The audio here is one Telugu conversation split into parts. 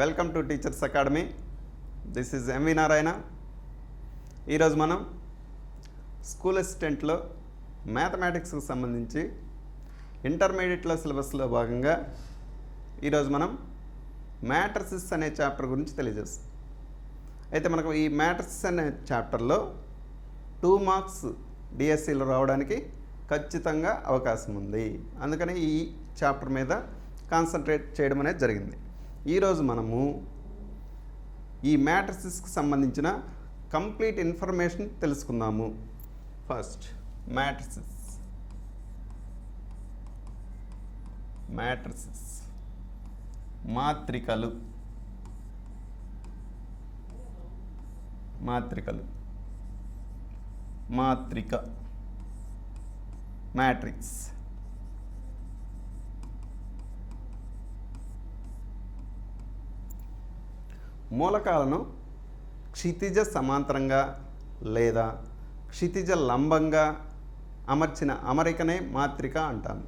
Welcome to teachers academy. This is MV Narayana. ఈరోజు మనం స్కూల్ అసిస్టెంట్లో మ్యాథమెటిక్స్కి సంబంధించి ఇంటర్మీడియట్లో సిలబస్లో భాగంగా ఈరోజు మనం మ్యాట్రసిస్ అనే చాప్టర్ గురించి తెలియజేస్తాం. అయితే మనకు ఈ మ్యాట్రసిస్ అనే చాప్టర్లో టూ మార్క్స్ డిఎస్సిలో రావడానికి ఖచ్చితంగా అవకాశం ఉంది. అందుకని ఈ చాప్టర్ మీద కాన్సన్ట్రేట్ చేయడం అనేది జరిగింది. ఈరోజు మనము ఈ మ్యాట్రసిస్కి సంబంధించిన కంప్లీట్ ఇన్ఫర్మేషన్ తెలుసుకుందాము. First matrices. మ్యాట్రసిస్. మాత్రికలు. మాత్రికలు. మాత్రిక. మ్యాట్రిక్స్. మూలకాలను క్షితిజ సమాంతరంగా లేదా క్షితిజ లంబంగా అమర్చిన అమరికనే మాత్రిక అంటాము.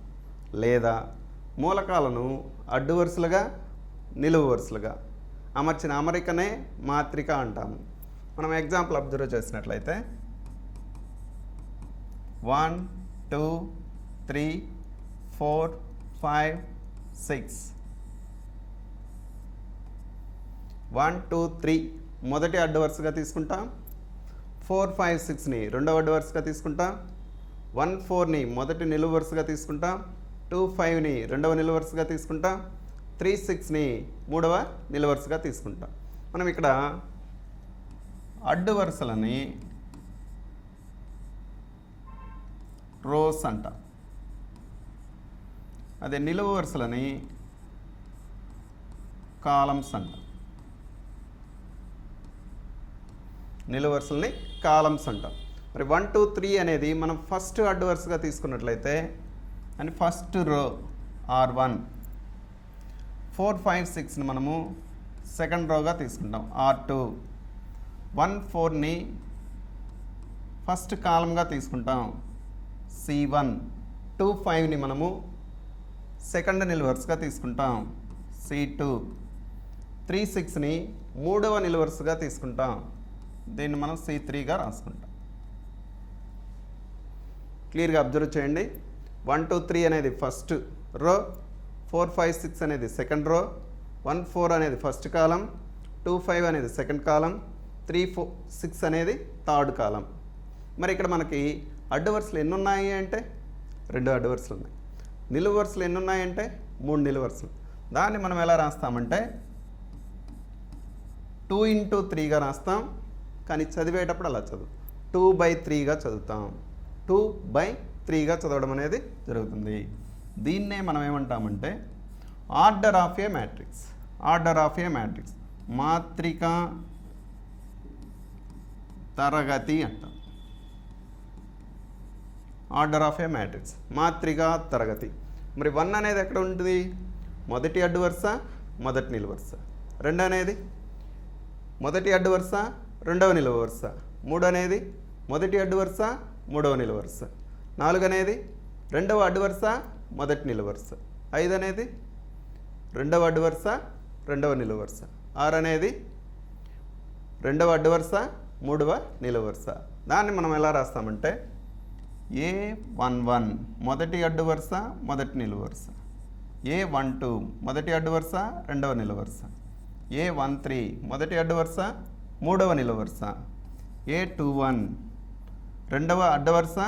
లేదా మూలకాలను అడ్డు వరుసలుగా నిలువు వరుసలుగా అమర్చిన అమరికనే మాత్రిక అంటాము. మనం ఎగ్జాంపుల్ అబ్జర్వ్ చేసినట్లయితే one two three four five six one two three. మొదటి అడ్డు వరుసగా తీసుకుంటాం. ఫోర్ ఫైవ్ సిక్స్ని రెండవ అడ్డు వరుసగా తీసుకుంటాం. వన్ ఫోర్ని మొదటి నిలువు వరుసగా తీసుకుంటాం. టూ ఫైవ్ని రెండవ నిలువు వరుసగా తీసుకుంటాం. త్రీ సిక్స్ని మూడవ నిలువు వరుసగా తీసుకుంటాం. మనం ఇక్కడ అడ్డు వరుసలని రోస్ అంట. అదే నిలువు వరుసలని కాలమ్స్ అంట. నిలువరుసల్ని కాలమ్స్ అంటాం. మరి వన్ టూ త్రీ అనేది మనం ఫస్ట్ అడ్డు వరుసగా తీసుకున్నట్లయితే and first row R one four five సిక్స్ని మనము సెకండ్ రోగా తీసుకుంటాం. ఆర్ టూ వన్ ఫోర్ని ఫస్ట్ కాలంగా తీసుకుంటాం. సి వన్ టూ ఫైవ్ని మనము సెకండ్ నిలువరుసగా తీసుకుంటాం. సి టూ త్రీ సిక్స్ని మూడవ నిలువరుసగా తీసుకుంటాం. దీన్ని మనం సి త్రీగా రాసుకుంటాం. క్లియర్గా అబ్జర్వ్ చేయండి. వన్ టూ త్రీ అనేది first row four five six అనేది సెకండ్ రో వన్ ఫోర్ అనేది ఫస్ట్ కాలం టూ ఫైవ్ అనేది second column three four six అనేది థర్డ్ కాలం మరి ఇక్కడ మనకి అడ్డు వరుసలు ఎన్ని ఉన్నాయి అంటే? రెండు అడ్డు వరుసలు ఉన్నాయి. నిలువు వరుసలు ఎన్ని ఉన్నాయంటే మూడు నిలువు వరుసలు. దాన్ని మనం ఎలా రాస్తామంటే? టూ ఇంటూ త్రీగా రాస్తాం. కానీ చదివేటప్పుడు అలా చదువు. టూ బై త్రీగా చదువుతాం. టూ బై త్రీగా చదవడం అనేది జరుగుతుంది. దీన్నే మనం ఏమంటామంటే order of a matrix. Order of a matrix. మాత్రిక తరగతి అంటాం. Order of a matrix. మాత్రిక తరగతి. మరి వన్ అనేది ఎక్కడ ఉంటుంది? మొదటి అడ్డు వరుస మొదటి నిలువరుస రెండు అనేది మొదటి అడ్డు వరుస రెండవ నిలువ వరుస. మూడు అనేది మొదటి అడ్డు వరుస మూడవ నిలువ వరుస. నాలుగు అనేది రెండవ అడ్డు వరుస మొదటి నిలువ వరుస. ఐదు అనేది రెండవ అడ్డు వరుస రెండవ నిలువ వరుస. ఆరు అనేది రెండవ అడ్డు వరుస మూడవ నిలువ వరుస. దాన్ని మనం ఎలా రాస్తామంటే ఏ వన్ వన్ మొదటి అడ్డు వరుస మొదటి నిలువ వరుస. ఏ వన్ టూ మొదటి అడ్డు వరుస రెండవ నిలువ వరుస. ఏ వన్ త్రీ మొదటి అడ్డు వరుస మూడవ నిలువ వరుస. ఏ టూ వన్ రెండవ అడ్డు వరుస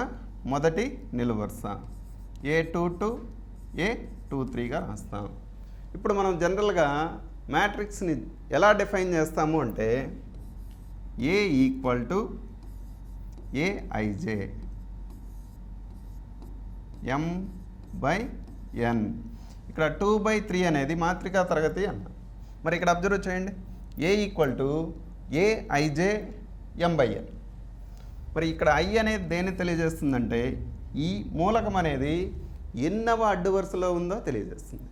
మొదటి నిలువ వరుస. A two two A two త్రీగా రాస్తాం. ఇప్పుడు మనం జనరల్గా మ్యాట్రిక్స్ని ఎలా డిఫైన్ చేస్తాము అంటే A equal to a i j M by N ఇక్కడ టూ బై త్రీ అనేది మాత్రికా తరగతి అన్న మరి ఇక్కడ అబ్జర్వ్ చేయండి. A equal to a i j m by n మరి ఇక్కడ ఐ అనేది దేన్ని తెలియజేస్తుందంటే ఈ మూలకం అనేది ఎన్నవ అడ్డు వరుసలో ఉందో తెలియజేస్తుంది.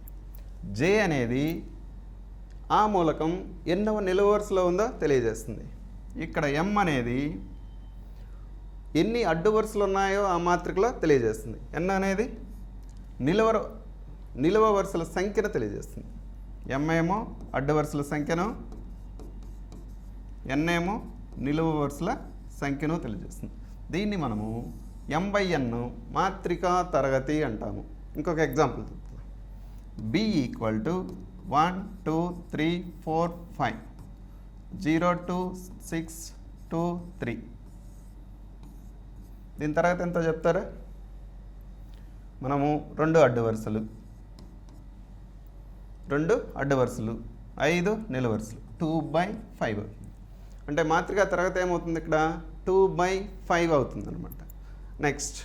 జే అనేది ఆ మూలకం ఎన్నవ నిలువ వరుసలో ఉందో తెలియజేస్తుంది. ఇక్కడ ఎం అనేది ఎన్ని అడ్డు వరుసలు ఉన్నాయో ఆ మాత్రికలో తెలియజేస్తుంది. ఎన్ అనేది నిలువ నిలువ వరుసల సంఖ్యను తెలియజేస్తుంది. ఎంఏమో అడ్డు వరుసల సంఖ్యను ఎన్ ఏమో నిలువు వరుసల సంఖ్యను తెలియజేస్తుంది. దీన్ని మనము ఎం బై ఎన్ మాత్రికా తరగతి అంటాము. ఇంకొక ఎగ్జాంపుల్ చెప్తాను B equal to one two three four five. Zero two six two three. దీని తర్వాత ఎంత చెప్తారా? మనము రెండు అడ్డు వరుసలు. రెండు అడ్డు వరుసలు. ఐదు నిలువరుసలు టూ బై ఫైవ్. అంటే మాత్రిక తరగతి ఏమవుతుంది ఇక్కడ? టూ బై ఫైవ్ అవుతుంది అనమాట నెక్స్ట్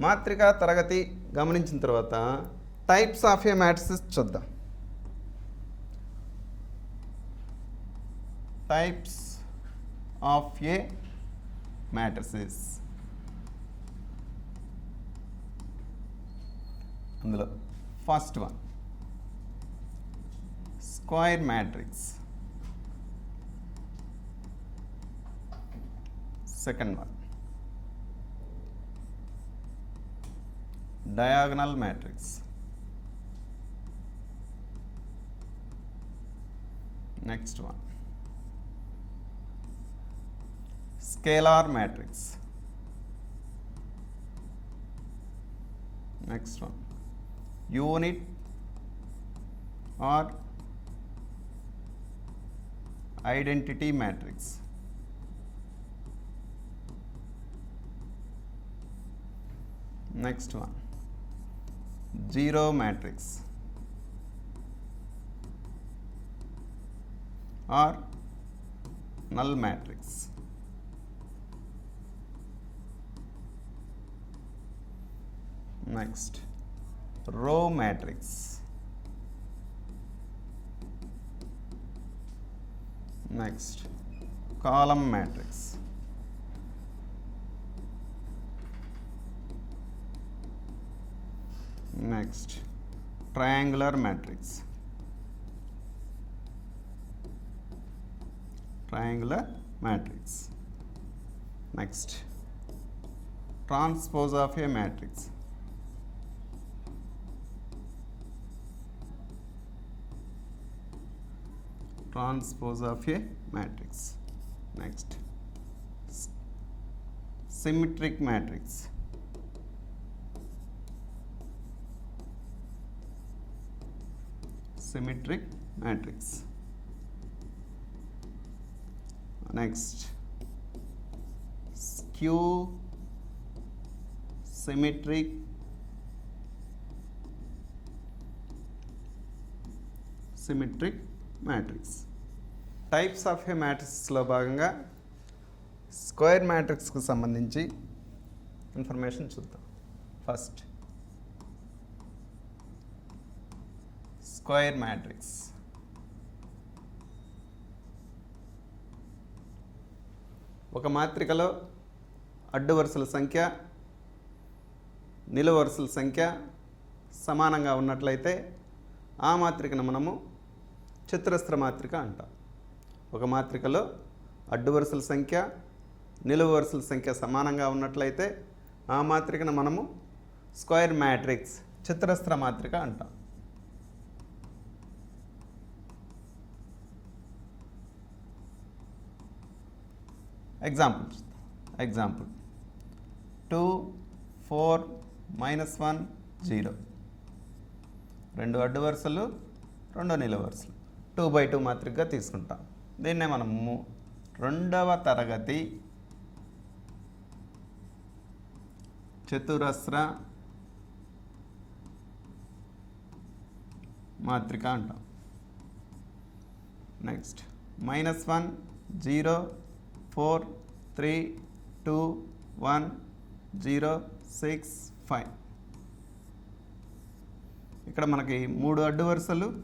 మాత్రిక తరగతి గమనించిన తర్వాత టైప్స్ ఆఫ్ ఏ మ్యాట్రిసెస్ చూద్దాం. టైప్స్ ఆఫ్ ఏ మ్యాట్రిసెస్ అందులో first one square matrix second one. Diagonal matrix. Next one. Scalar matrix. Next one. Unit or identity matrix. Next one, zero matrix or null matrix. Next row matrix. Next column matrix. next. Triangular matrix. Triangular matrix. Next. Transpose of a matrix. Transpose of a matrix. Next. Symmetric matrix. Symmetric matrix. Next, skew symmetric symmetric matrix types of a మ్యాట్రిక్స్లో భాగంగా స్క్వేర్ మ్యాట్రిక్స్కు సంబంధించి ఇన్ఫర్మేషన్ చూద్దాం. First square matrix. ఒక మాత్రికలో అడ్డు వరుసల సంఖ్య నిలువ వరుసల సంఖ్య సమానంగా ఉన్నట్లయితే ఆ మాత్రికను మనము చతురస్ర మాత్రిక అంటాం. ఒక మాత్రికలో అడ్డు వరుసల సంఖ్య నిలువు వరుసల సంఖ్య సమానంగా ఉన్నట్లయితే ఆ మాత్రికను మనము స్క్వేర్ మ్యాట్రిక్స్ చతురస్ర మాత్రిక అంటాం. Example example two four minus one zero రెండు అడ్డు వరుసలు రెండు నిల వరుసలు. టూ బై టూ మాత్రికగా తీసుకుంటాం. దీన్నే మనము రెండవ తరగతి చతురస్ర మాత్రిక అంటాం. Next minus one zero four three two one zero six five. ఇక్కడ మనకి మూడు అడ్డు వరుసలు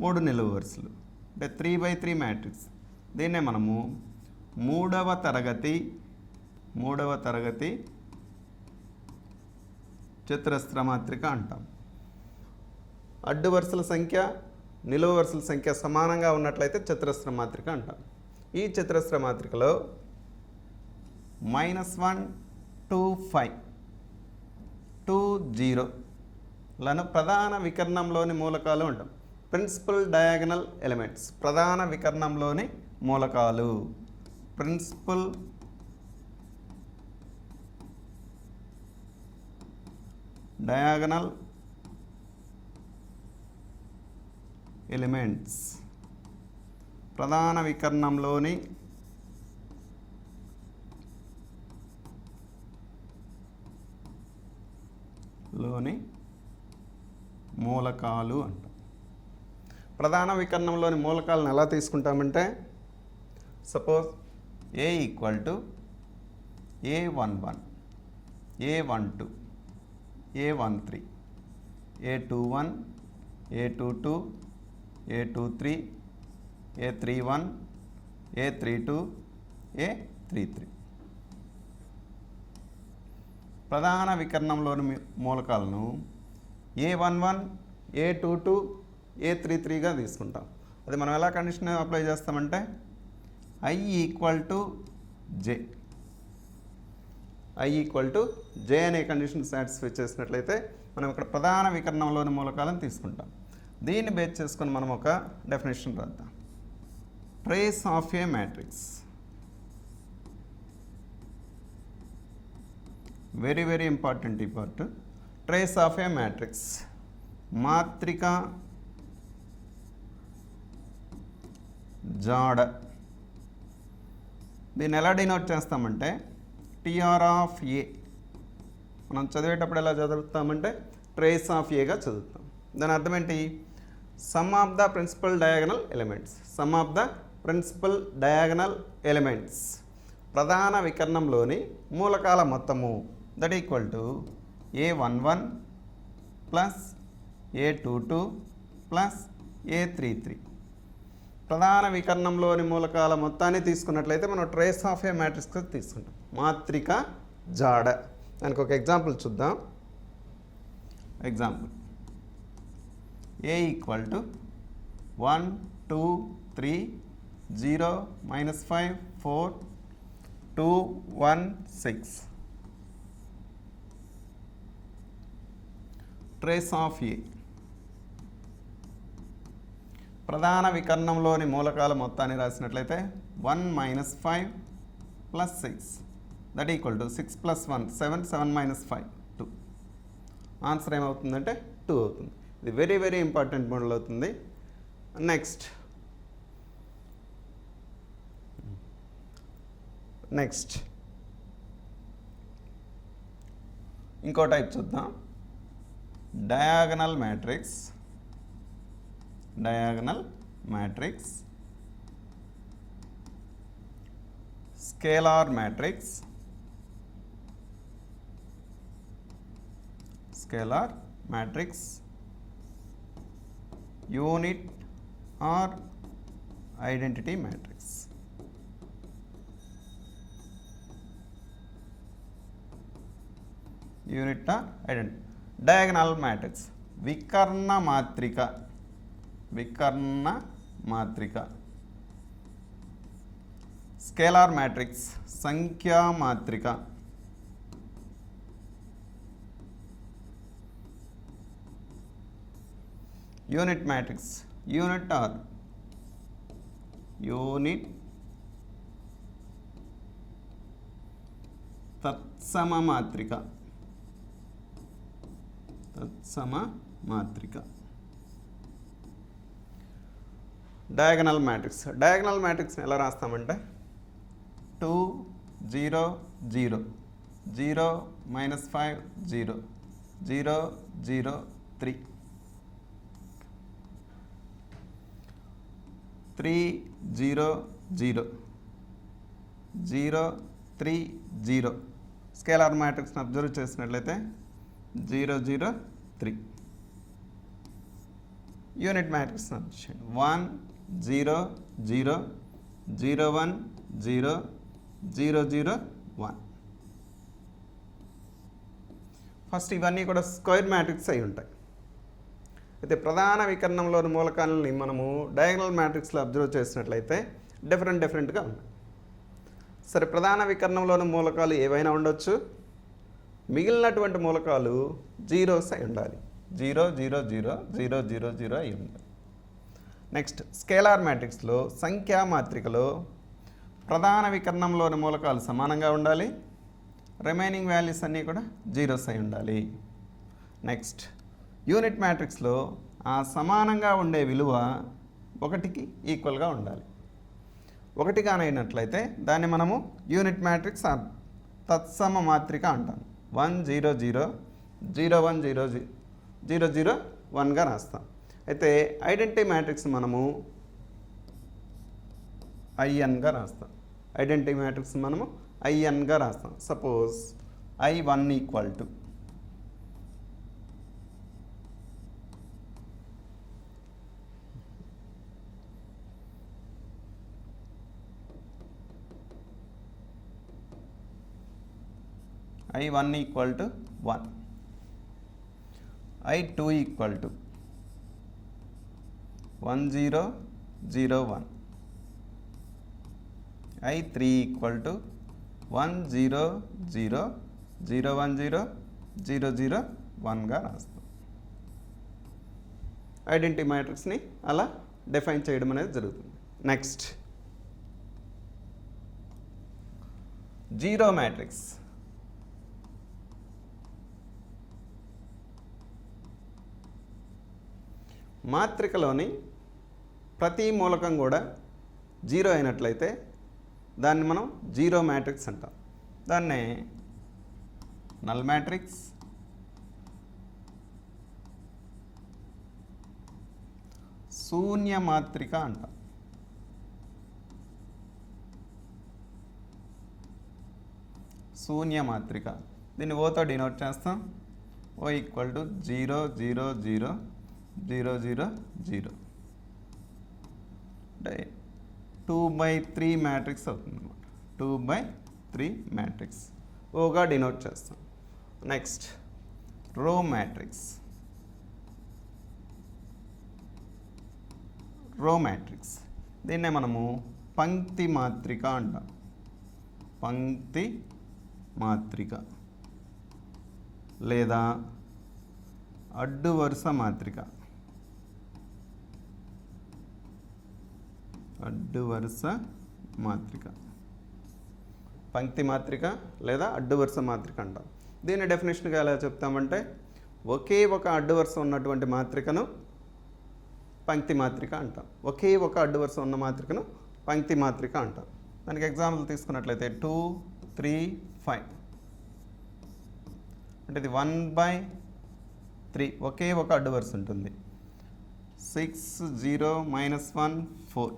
మూడు నిలువు వరుసలు. అంటే త్రీ బై త్రీ మ్యాట్రిక్స్. దీన్నే మనము మూడవ తరగతి మూడవ తరగతి చతురస్ర మాత్రిక అంటాం. అడ్డు వరుసల సంఖ్య నిలువు వరుసల సంఖ్య సమానంగా ఉన్నట్లయితే చతురస్ర మాత్రిక అంటాం. ఈ చతురస్ర మాత్రికలో minus one two five two zero లను ప్రధాన వికర్ణంలోని మూలకాలు ఉంటాం ప్రిన్సిపల్ డయాగనల్ ఎలిమెంట్స్ ప్రధాన వికర్ణంలోని మూలకాలు. ప్రిన్సిపల్ డయాగనల్ ఎలిమెంట్స్ ప్రధాన వికర్ణంలోని లోని మూలకాలు అంట. ప్రధాన వికర్ణంలోని మూలకాలను ఎలా తీసుకుంటామంటే suppose A equal to A one one A one two A one three A two one A two two A two three A three one A three two A three three. ప్రధాన వికరణంలోని మూలకాలను A one one A two two A three త్రీగా తీసుకుంటాం. అది మనం ఎలా కండిషన్ అప్లై చేస్తామంటే I equal to J I equal to J అనే కండిషన్ సాటిస్ఫై చేసినట్లయితే మనం ఇక్కడ ప్రధాన వికరణంలోని మూలకాలను తీసుకుంటాం. దీన్ని బేస్ చేసుకొని మనం ఒక డెఫినేషన్ రాద్దాం. Trace of a matrix very very important ఈ part trace of a matrix మాత్రిక జాడ. దీన్ని ఎలా డినోట్ చేస్తామంటే టిఆర్ ఆఫ్ ఏ మనం చదివేటప్పుడు ఎలా చదువుతామంటే ట్రేస్ ఆఫ్ ఏగా చదువుతాం. దాని అర్థం ఏంటి? Sum of the principal diagonal elements sum of the principal diagonal elements. ప్రధాన వికర్ణంలోని మూలకాల మొత్తము that equal to a one one plus a two two plus a three three ప్రధాన వికర్ణంలోని మూలకాల మొత్తాన్ని తీసుకున్నట్లయితే మనం ట్రేస్ ఆఫ్ ఏ మ్యాట్రిక్స్ తీసుకుంటాం. మాత్రిక జాడ. దానికి ఒక ఎగ్జాంపుల్ చూద్దాం. Example A equal to one two three zero minus five four two one six. Trace of A. ప్రధాన వికర్ణంలోని మూలకాల మొత్తాన్ని రాసినట్లయితే one minus five plus six. That equal to six plus one seven seven minus five two answer ఏమవుతుందంటే టూ అవుతుంది. ఇది వెరీ వెరీ ఇంపార్టెంట్ మోడల్ అవుతుంది. నెక్స్ట్ నెక్స్ట్ ఇంకో టైప్ చూద్దాం diagonal matrix diagonal matrix scalar matrix scalar matrix unit or identity matrix unit identity diagonal matrix వికర్ణ మాత్రిక వికర్ణ మాత్రిక స్కేలార్ మ్యాట్రిక్స్ సంఖ్యా మాత్రిక unit matrix unit or unit తత్సమ మాత్రిక. తత్సమ మాత్రిక డయాగనల్ మ్యాట్రిక్స్ డయాగనల్ మ్యాట్రిక్స్ ఎలా రాస్తామంటే? Two zero zero zero minus five zero zero zero three three zero zero zero three zero scalar మ్యాట్రిక్స్ని observe చేసినట్లయితే zero zero three. Unit matrix one zero zero zero one zero zero zero one first ఇవన్నీ కూడా స్క్వేర్ మ్యాట్రిక్స్ అయి ఉంటాయి. అయితే ప్రధాన వికరణంలోని మూలకాలని మనము డయాగనల్ మ్యాట్రిక్స్లో అబ్జర్వ్ చేసినట్లయితే డిఫరెంట్ డిఫరెంట్గా ఉన్నాయి సరే ప్రధాన వికరణంలోని మూలకాలు ఏవైనా ఉండొచ్చు. మిగిలినటువంటి మూలకాలు జీరోస్ అయి ఉండాలి. Zero zero zero zero zero zero అయి ఉండాలి. నెక్స్ట్ స్కేలార్ మ్యాట్రిక్స్లో సంఖ్యా మాత్రికలో ప్రధాన వికరణంలోని మూలకాలు సమానంగా ఉండాలి. రిమైనింగ్ వాల్యూస్ అన్నీ కూడా జీరోస్ అయి ఉండాలి. నెక్స్ట్ యూనిట్ మ్యాట్రిక్స్లో ఆ సమానంగా ఉండే విలువ ఒకటికి ఈక్వల్గా ఉండాలి. ఒకటిగానైనట్లయితే దాన్ని మనము యూనిట్ మ్యాట్రిక్స్ తత్సమ మాత్రిక అంటాము one zero zero zero one zero zero zero వన్గా రాస్తాం. అయితే ఐడెంటిటీ మ్యాట్రిక్స్ మనము ఐఎన్గా రాస్తాం. ఐడెంటిటీ మ్యాట్రిక్స్ మనము ఐఎన్గా రాస్తాం. Suppose I one equal to I one equal to one I two equal to one zero zero one I three equal to one zero zero zero one zero zero zero వన్గా రాస్తాం. ఐడెంటిటీ మ్యాట్రిక్స్ని అలా డిఫైన్ చేయడం అనేది జరుగుతుంది. నెక్స్ట్ జీరో మ్యాట్రిక్స్ మాత్రికలోని ప్రతి మూలకం కూడా జీరో అయినట్లయితే దాన్ని మనం జీరో మ్యాట్రిక్స్ అంటాం. దాన్నే నల్ మ్యాట్రిక్స్ శూన్య మాత్రిక అంటాం. శూన్య మాత్రిక. దీన్ని ఓతో డినోట్ చేస్తాం. O equal to zero zero zero. Zero zero zero. అంటే టూ బై త్రీ మ్యాట్రిక్స్ అవుతుంది అనమాట టూ బై త్రీ మ్యాట్రిక్స్ ఓగా డినోట్ చేస్తాం. Next row matrix row matrix దీన్నే మనము పంక్తి మాత్రిక అంటాం. పంక్తి మాత్రిక. లేదా అడ్డు వరుస మాత్రిక. అడ్డు వరుస మాత్రిక. పంక్తి మాత్రిక లేదా అడ్డు వరుస మాత్రిక అంటాం. దీని డెఫినేషన్గా ఎలా చెప్తామంటే ఒకే ఒక అడ్డు వరుస ఉన్నటువంటి మాత్రికను పంక్తి మాత్రిక అంటాం. ఒకే ఒక అడ్డు వరుస ఉన్న మాత్రికను పంక్తి మాత్రిక అంటాం. దానికి ఎగ్జాంపుల్ తీసుకున్నట్లయితే టూ త్రీ ఫైవ్. అంటే ఇది వన్ బై త్రీ. ఒకే ఒక అడ్డు వరుస ఉంటుంది. Six zero minus one four.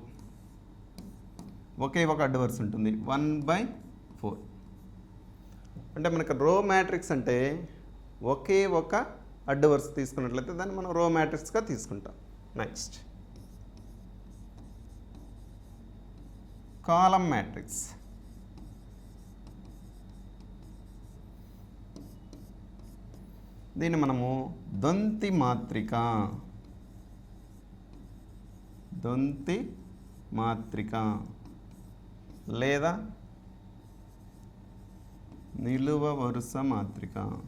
ఒకే ఒక అడ్డు వరుస ఉంటుంది. One by four. అంటే మనకు రో మ్యాట్రిక్స్ అంటే ఒకే ఒక అడ్డు వరుస తీసుకున్నట్లయితే దాన్ని మనం రో మ్యాట్రిక్స్గా తీసుకుంటాం. Next column matrix. దీన్ని మనము దొంతి మాత్రిక. దొంతి మాత్రిక. లేదా నిలువ వరుస మాత్రిక.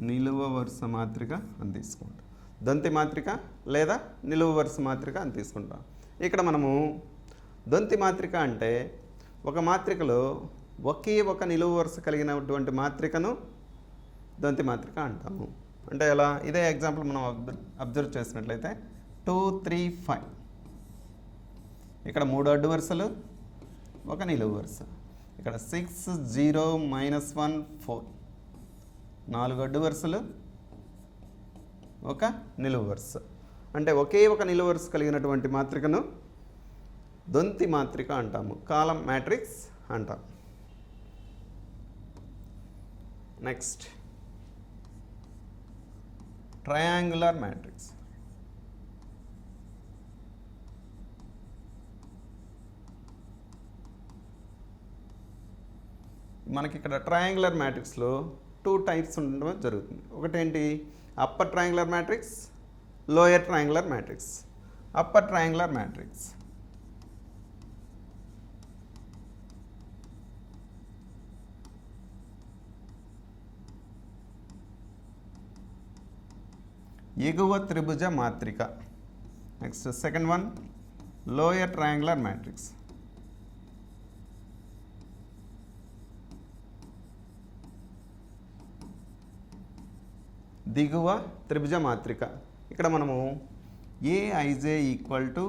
నిలువ వరుస మాత్రిక అని తీసుకుంటాం. దొంతి మాత్రిక లేదా నిలువ వరుస మాత్రిక అని తీసుకుంటాం. ఇక్కడ మనము దొంతి మాత్రిక అంటే ఒక మాత్రికలో ఒకే ఒక నిలువ వరుస కలిగినటువంటి మాత్రికను దొంతి మాత్రిక అంటాము. అంటే ఎలా? ఇదే ఎగ్జాంపుల్ మనం అబ్జర్వ్ అబ్జర్వ్ చేసినట్లయితే టూ త్రీ ఫైవ్ ఇక్కడ మూడు అడ్డు వరుసలు ఒక నిలువు వరుస. ఇక్కడ six zero minus one four నాలుగు అడ్డు వరుసలు ఒక నిలువు వరుస. అంటే ఒకే ఒక నిలువు వరుస కలిగినటువంటి మాత్రికను దొంతి మాత్రిక అంటాము. కాలం మ్యాట్రిక్స్ అంటాం. నెక్స్ట్ ట్రయాంగులర్ మ్యాట్రిక్స్ మనకి ఇక్కడ ట్రయాంగులర్ మ్యాట్రిక్స్లో టూ టైప్స్ ఉండడం జరుగుతుంది. ఒకటేంటి? Upper triangular matrix lower triangular matrix upper triangular matrix ఎగువ త్రిభుజ మాత్రిక. Next second one lower triangular matrix దిగువ త్రిభుజ మాత్రిక ఇక్కడ మనము a i j equal to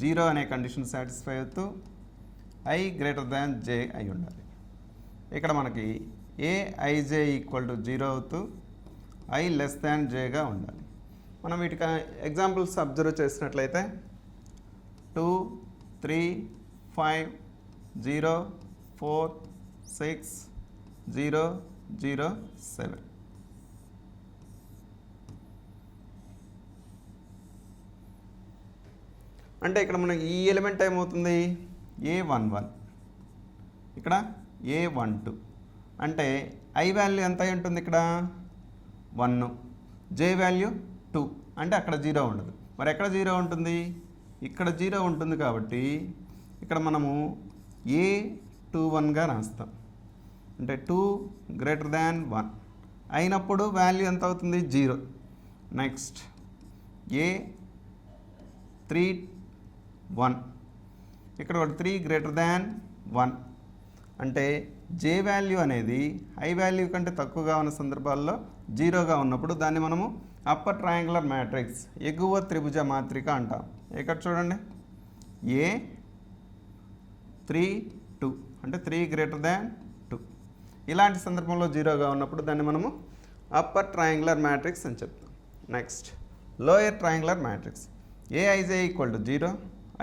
zero అనే కండిషన్ సాటిస్ఫై అవుతూ ఐ గ్రేటర్ దాన్ జే అయి ఉండాలి. ఇక్కడ మనకి a i j equal to zero అవుతూ ఐ లెస్ దాన్ జేగా ఉండాలి. మనం వీటికి ఎగ్జాంపుల్స్ అబ్జర్వ్ చేసినట్లయితే two three five zero four six zero zero seven అంటే ఇక్కడ మనకి ఈ ఎలిమెంట్ ఏమవుతుంది? ఏ వన్ వన్ ఇక్కడ ఏ వన్ టూ అంటే ఐ వాల్యూ ఎంత అయి ఉంటుంది ఇక్కడ? వన్ జే వాల్యూ టూ అంటే అక్కడ జీరో ఉండదు. మరి ఎక్కడ జీరో ఉంటుంది? ఇక్కడ జీరో ఉంటుంది కాబట్టి ఇక్కడ మనము ఏ టూ వన్గా రాస్తాం. అంటే టూ గ్రేటర్ దాన్ వన్ అయినప్పుడు వాల్యూ ఎంత అవుతుంది? Zero next a three one. ఇక్కడ ఒకటి త్రీ గ్రేటర్ దాన్ వన్ అంటే జే వాల్యూ అనేది హై వాల్యూ కంటే తక్కువగా ఉన్న సందర్భాల్లో జీరోగా ఉన్నప్పుడు దాన్ని మనము అప్పర్ ట్రయాంగులర్ మ్యాట్రిక్స్ ఎగువ త్రిభుజ మాత్రిక అంటాం. ఇక్కడ చూడండి. ఏ త్రీ టూ అంటే త్రీ గ్రేటర్ దాన్ టూ ఇలాంటి సందర్భంలో జీరోగా ఉన్నప్పుడు దాన్ని మనము అప్పర్ ట్రయాంగులర్ మ్యాట్రిక్స్ అని చెప్తాం. Next lower triangular matrix a i j equal to zero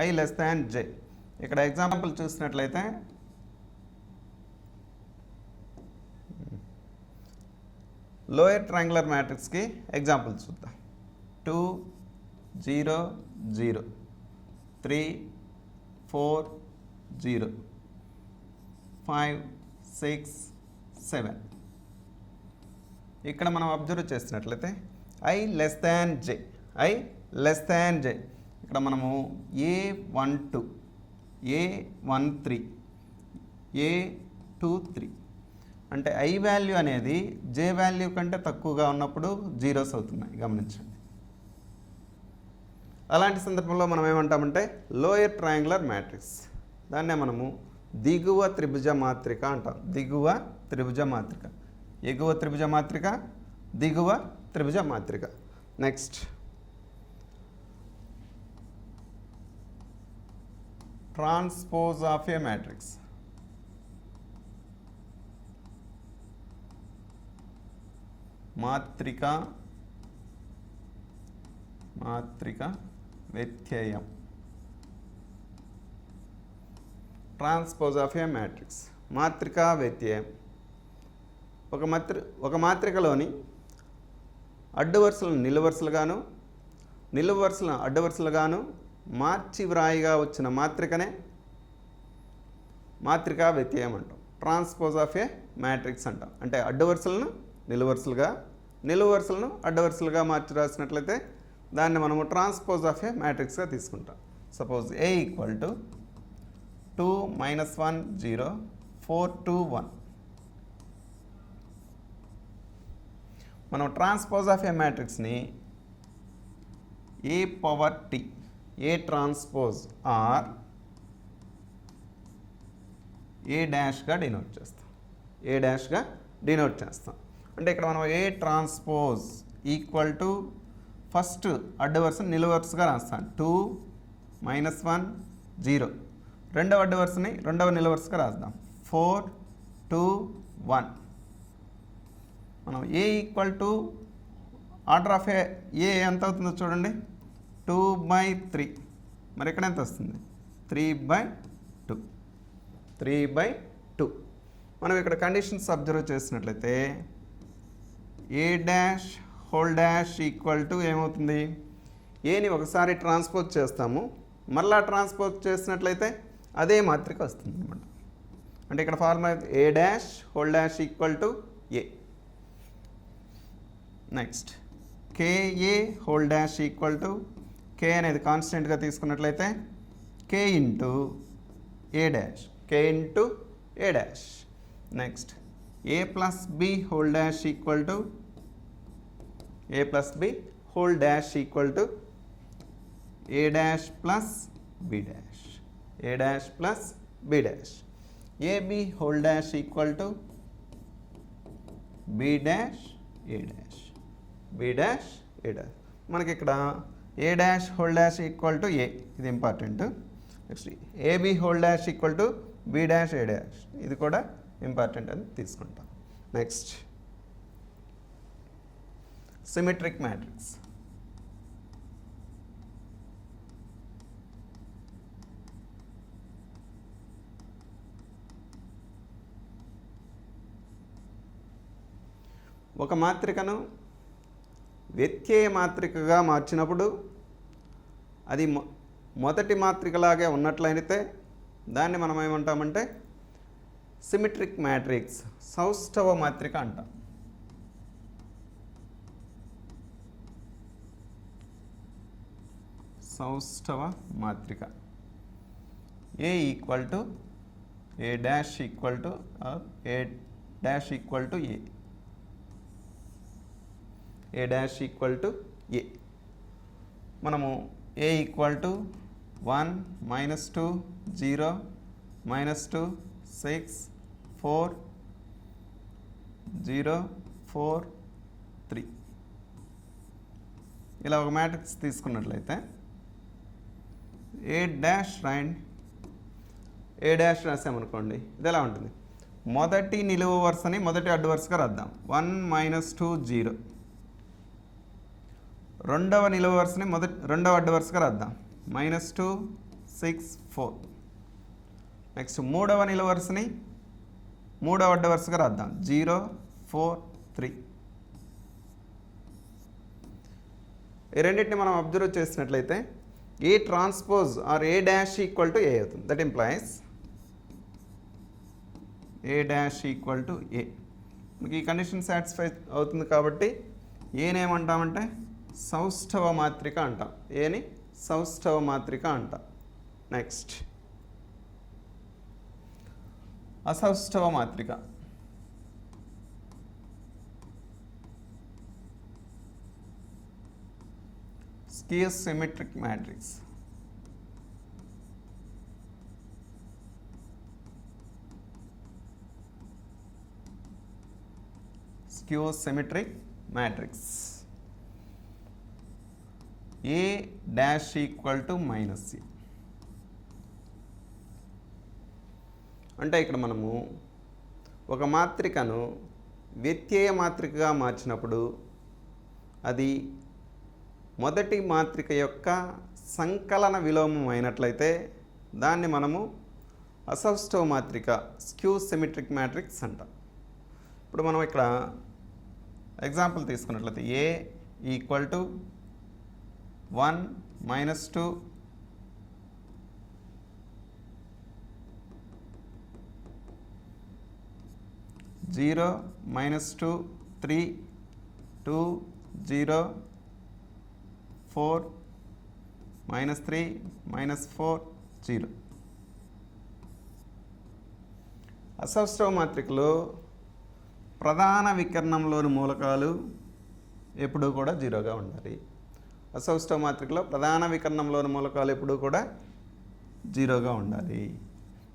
i less than j ఇక్కడ ఎగ్జాంపుల్ చూసినట్లయితే లోయర్ ట్రాంగులర్ మ్యాట్రిక్స్కి ఎగ్జాంపుల్ చూద్దాం. Two zero zero three four zero five six seven ఇక్కడ మనం అబ్జర్వ్ చేసినట్లయితే i less than j i less than j ఇక్కడ మనము a one two a one three a two three అంటే ఐ వాల్యూ అనేది జే వాల్యూ కంటే తక్కువగా ఉన్నప్పుడు జీరోస్ అవుతున్నాయి. గమనించండి. అలాంటి సందర్భంలో మనం ఏమంటామంటే లోయర్ ట్రయాంగులర్ మ్యాట్రిక్స్ దాన్నే మనము దిగువ త్రిభుజ మాత్రిక అంటాం. దిగువ త్రిభుజ మాత్రిక. ఎగువ త్రిభుజ మాత్రిక దిగువ త్రిభుజ మాత్రిక. Next transpose of a matrix. మాత్రిక మాత్రిక వ్యత్యయం. Transpose of a matrix. మాత్రిక వ్యత్యయం. ఒక మాత్రి ఒక మాత్రికలోని అడ్డు వరుసలను నిలువరుసలుగాను నిలువ వరుసలను అడ్డు వరుసలుగాను మార్చి వ్రాయిగా వచ్చిన మాత్రికనే మాత్రికా వ్యత్యయం అంటాం. ట్రాన్స్పోజ్ ఆఫ్ ఏ మ్యాట్రిక్స్ అంటాం. అంటే అడ్డు వరుసలను నిలువరుసలుగా నిలువరుసలను అడ్డు వరుసలుగా మార్చి రాసినట్లయితే దాన్ని మనము ట్రాన్స్పోజ్ ఆఫ్ ఏ మ్యాట్రిక్స్గా తీసుకుంటాం. Suppose A equal to two minus one zero four two one మనం transpose of A మ్యాట్రిక్స్ని A power T A transpose or A డాష్గా denote చేస్తాం. ఏ డాష్గా డినోట్ చేస్తాం. అంటే ఇక్కడ మనం A transpose equal to first అడ్డు వరుస నిలువ వరుసగా రాస్తాం. టూ మైనస్ వన్ జీరో రెండవ అడ్డు వరుసని రెండవ నిలువ వరుసగా రాద్దాం. ఫోర్ టూ వన్ మనం A equal to order of A A ఎంత అవుతుందో చూడండి. Two by three. మరి ఇక్కడ ఎంత వస్తుంది? Three by two. Three by two. మనం ఇక్కడ కండిషన్స్ అబ్జర్వ్ చేసినట్లయితే A dash whole dash equal to ఏమవుతుంది? ఏని ఒకసారి ట్రాన్స్పోజ్ చేస్తాము. మళ్ళా ట్రాన్స్పోజ్ చేసినట్లయితే అదే మాత్రిక వస్తుంది అనమాట అంటే ఇక్కడ formula A dash whole dash equal to A next k A whole dash equal to k అనేది కాన్స్టెంట్గా తీసుకున్నట్లయితే k into A dash k into A dash next A plus B whole dash equal to A plus B whole dash equal to A dash plus B dash A dash plus B dash A B whole dash equal to B dash A dash B dash A dash మనకి ఇక్కడ A dash whole dash equal to A ఇది important next A B whole dash equal to B dash A dash ఇది కూడా ఇంపార్టెంట్ అని తీసుకుంటాం. నెక్స్ట్ సిమెట్రిక్ మ్యాట్రిక్స్ ఒక మాత్రికను వ్యత్యయ మాత్రికగా మార్చినప్పుడు అది మొ మొదటి మాత్రికలాగే ఉన్నట్లయితే దాన్ని మనం ఏమంటామంటే సిమెట్రిక్ మ్యాట్రిక్స్ సౌష్ఠవ మాత్రిక అంటాం. సౌష్ఠవ మాత్రిక. A equal to A dash equal to A dash equal to A A dash equal to A మనము A equal to one minus two zero minus two six four zero four three ఇలా ఒక మ్యాట్రిక్స్ తీసుకున్నట్లయితే ఏ డాష్ రాయండి. ఏ డాష్ రాసామనుకోండి ఇది ఎలా ఉంటుంది? మొదటి నిలువ వరుసని మొదటి అడ్డు వరుసగా రాద్దాం. వన్ మైనస్ టూ జీరో రెండవ నిలువ వరుసని మొదటి రెండవ అడ్డు వరుసగా రాద్దాం. Minus two six four. Next మూడవ నిలువ వరుసని మూడవ అడ్డు వరుసగా రాద్దాం. Zero four three. ఈ రెండింటిని మనం అబ్జర్వ్ చేసినట్లయితే A transpose or A dash equal to A అవుతుంది. That implies A dash equal to A. మీకు ఈ కండిషన్ సాటిస్ఫై అవుతుంది కాబట్టి ఏనేమంటామంటే సౌష్ఠవ మాత్రిక అంటాం. ఏని? సౌష్ఠవ మాత్రిక అంటాం. నెక్స్ట్. అసౌష్ఠవ మాత్రిక skew symmetric matrix. Skew symmetric matrix. A dash equal to minus C అంటే ఇక్కడ మనము ఒక మాత్రికను వ్యత్యయ మాత్రికగా మార్చినప్పుడు అది మొదటి మాత్రిక యొక్క సంకలన విలోమం అయినట్లయితే దాన్ని మనము అసౌస్టవ్ మాత్రిక స్క్యూ సిమెట్రిక్ మ్యాట్రిక్స్ అంటాం. ఇప్పుడు మనం ఇక్కడ ఎగ్జాంపుల్ తీసుకున్నట్లయితే A equal to one minus two zero minus two three two zero four minus three minus four zero. అసౌష్టవ మాత్రికలో ప్రధాన వికరణంలోని మూలకాలు ఎప్పుడూ కూడా జీరోగా ఉండాలి. అసౌష్ఠవ మాత్రికలో ప్రధాన వికరణంలోని మూలకాలు ఎప్పుడూ కూడా జీరోగా ఉండాలి.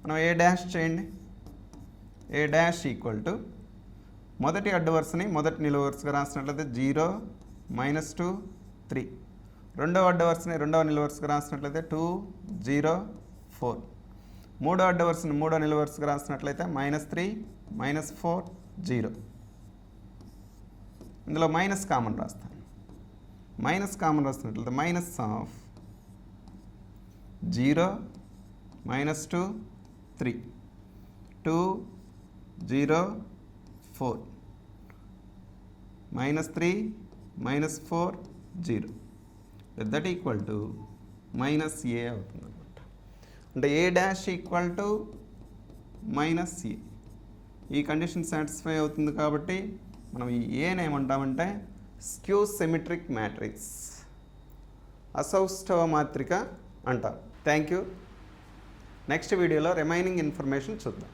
మనం ఏ డాష్ చేయండి? ఏ డాష్ ఈక్వల్ టు మొదటి అడ్డు వరుసని మొదటి నిలువ వరుసగా రాసినట్లయితే జీరో మైనస్ టూ త్రీ. రెండవ అడ్డు వరుసని రెండవ నిలువ వరుసగా రాసినట్లయితే టూ జీరో ఫోర్. మూడో అడ్డు వరుసని మూడో నిలువ వరుసగా రాసినట్లయితే minus three minus four zero. ఇందులో మైనస్ కామన్ రాస్తాను minus common రాసినట్లయితే minus of zero minus two three two zero four minus three minus four zero that equal to minus A అవుతుంది అనమాట అంటే A dash equal to minus A ఈ కండిషన్ సాటిస్ఫై అవుతుంది కాబట్టి మనం ఈ ఏనేమంటామంటే ఏమంటామంటే స్క్యూ సెమిట్రిక్ మ్యాట్రిక్స్. అసౌష్ఠవ మాత్రిక అంటారు థ్యాంక్ యూ నెక్స్ట్ వీడియోలో రిమైనింగ్ ఇన్ఫర్మేషన్ చూద్దాం.